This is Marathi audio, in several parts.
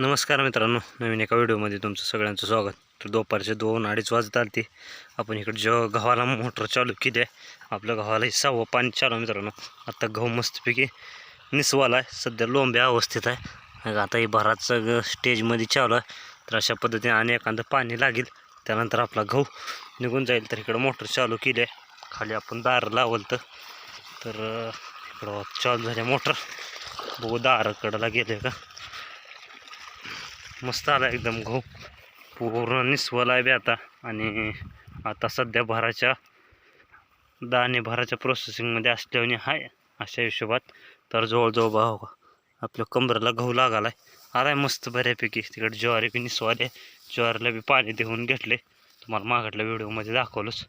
नमस्कार मित्रांनो नवीन एका व्हिडिओमध्ये तुमचं सगळ्यांचं स्वागत. तर दुपारचे दोन अडीच वाजत आलते. आपण इकडे जेव्हा गव्हाला मोटर चालू केली आहे आपल्या गव्हाला सहावं पाणी चालू आहे मित्रांनो. आत्ता गहू मस्तपैकी निसवाला आहे. सध्या लोंब्या अवस्थेत आहे. आता हे भराच स्टेजमध्ये चालू आहे. तर अशा पद्धतीने आणि एखादं पाणी लागेल त्यानंतर आपला गहू निघून जाईल. तर इकडं मोटर चालू केली आहे खाली आपण दार लावलं तर इकडं चालू झाले मोटर. बघू दाराकडला गेले का? मस्त आला एकदम गहू पूर्ण निस्वला आहे बी आता. आणि आता सध्या भराच्या दाणे भराच्या प्रोसेसिंगमध्ये असल्याने आहे अशा हिशोबात. तर जवळजवळ भाव का आपल्या कमरेला गहू लागाला आहे आला आहे मस्त बऱ्यापैकी. तिकडे ज्वारी बी निस्वाले ज्वारीला बी पाणी देऊन घेतले. तुम्हाला मागटल्या व्हिडिओमध्ये दाखवलंच.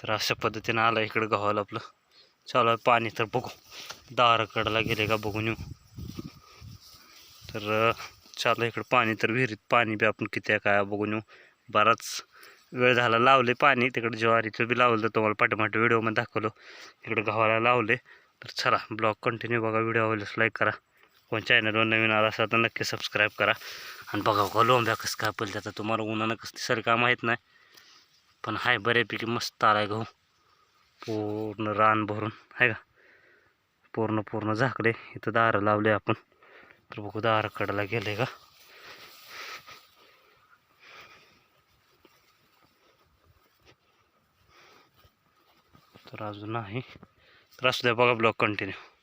तर अशा पद्धतीनं आला इकडं गव्हाला आपलं. चालू आहे पाणी तर बघू. दाराकडला गेले का बघून येऊ. तर चाललं इकडं पाणी तर विहिरीत पाणी बी आपण किती आहे काय बघून येऊ. बराच वेळ झाला लावले पाणी तिकडं ज्वारीचं बी लावलं तुम्हाला पाठीमाठ व्हिडिओमध्ये दाखवलं. इकडं गव्हाला लावले तर चला ब्लॉग कंटिन्यू बघा व्हिडिओ आवडल्यास लाईक करा. कोण चॅनलवर नवीन आला असा तर नक्की सबस्क्राईब करा. आणि बघा का लोंब्या कसं काय पडलं आता तुम्हाला उन्हानं कसं सर काय माहीत नाही. पण हाय बऱ्यापैकी मस्त आलाय गहू. पूर्ण रान भरून आहे का? पूर्ण पूर्ण झाकले. इथं दारं लावले आपण. तर बघू गेलं गेले का? तर अजून नाही तर असू द्या बघा ब्लॉक कंटिन्यू